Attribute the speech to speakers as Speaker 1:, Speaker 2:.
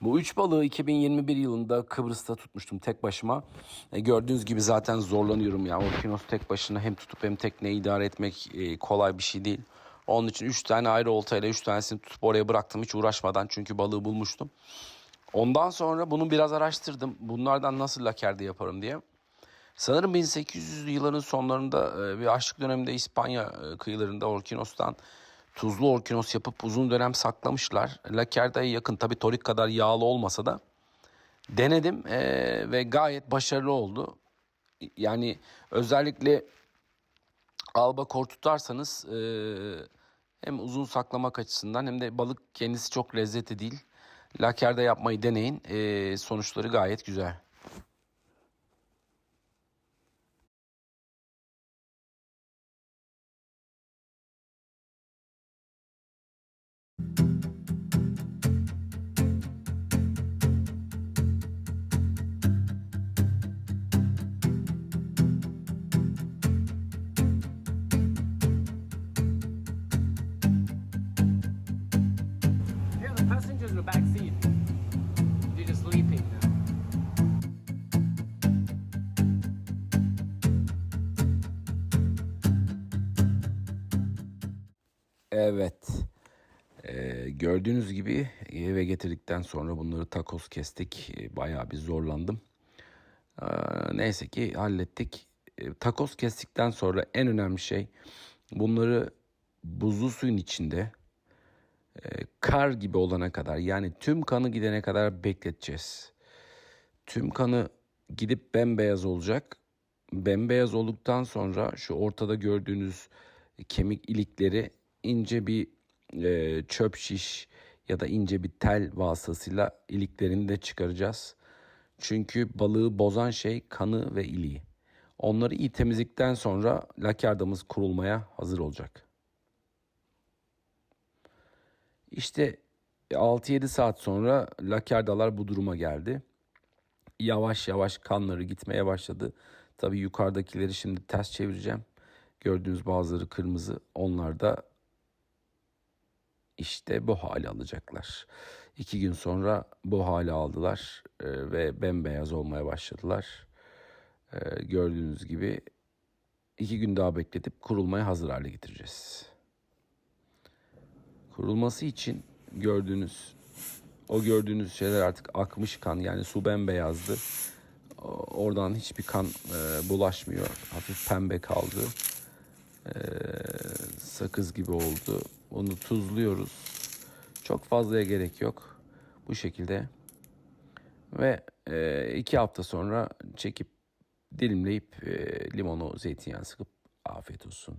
Speaker 1: Bu üç balığı 2021 yılında Kıbrıs'ta tutmuştum tek başıma. E, gördüğünüz gibi zaten zorlanıyorum ya. Orkinos tek başına hem tutup hem tekneyi idare etmek e, kolay bir şey değil. Onun için 3 tane ayrı oltayla 3 tanesini tutup oraya bıraktım hiç uğraşmadan çünkü balığı bulmuştum. Ondan sonra bunu biraz araştırdım. Bunlardan nasıl lakerde yaparım diye. Sanırım 1800'lü yılların sonlarında e, bir açlık döneminde İspanya e, kıyılarında Orkinos'tan tuzlu Orkinos yapıp uzun dönem saklamışlar. Lakerda'ya yakın tabi torik kadar yağlı olmasa da denedim e, ve gayet başarılı oldu. Yani özellikle albakor tutarsanız e, hem uzun saklamak açısından hem de balık kendisi çok lezzetli değil. Lakerde yapmayı deneyin. E, sonuçları gayet güzel.
Speaker 2: The back seat. They're just sleeping now.
Speaker 1: Evet. Ee, gördüğünüz gibi eve getirdikten sonra bunları takos kestik. Ee, bayağı bir zorlandım. Ee, neyse ki hallettik. Ee, takos kestikten sonra en önemli şey bunları buzlu suyun içinde kar gibi olana kadar yani tüm kanı gidene kadar bekleteceğiz. Tüm kanı gidip bembeyaz olacak. Bembeyaz olduktan sonra şu ortada gördüğünüz kemik ilikleri ince bir e, çöp şiş ya da ince bir tel vasıtasıyla iliklerini de çıkaracağız. Çünkü balığı bozan şey kanı ve iliği. Onları iyi temizlikten sonra lakardamız kurulmaya hazır olacak. İşte 6-7 saat sonra lakardalar bu duruma geldi. Yavaş yavaş kanları gitmeye başladı. Tabii yukarıdakileri şimdi ters çevireceğim. Gördüğünüz bazıları kırmızı. Onlar da işte bu hali alacaklar. İki gün sonra bu hali aldılar e, ve bembeyaz olmaya başladılar. E, gördüğünüz gibi iki gün daha bekletip kurulmaya hazır hale getireceğiz. Kurulması için gördüğünüz o gördüğünüz şeyler artık akmış kan yani su bembeyazdı. Oradan hiçbir kan e, bulaşmıyor. Hafif pembe kaldı. E, sakız gibi oldu. Onu tuzluyoruz. Çok fazlaya gerek yok. Bu şekilde. Ve e, iki hafta sonra çekip dilimleyip e, limonu zeytinyağı sıkıp afiyet olsun.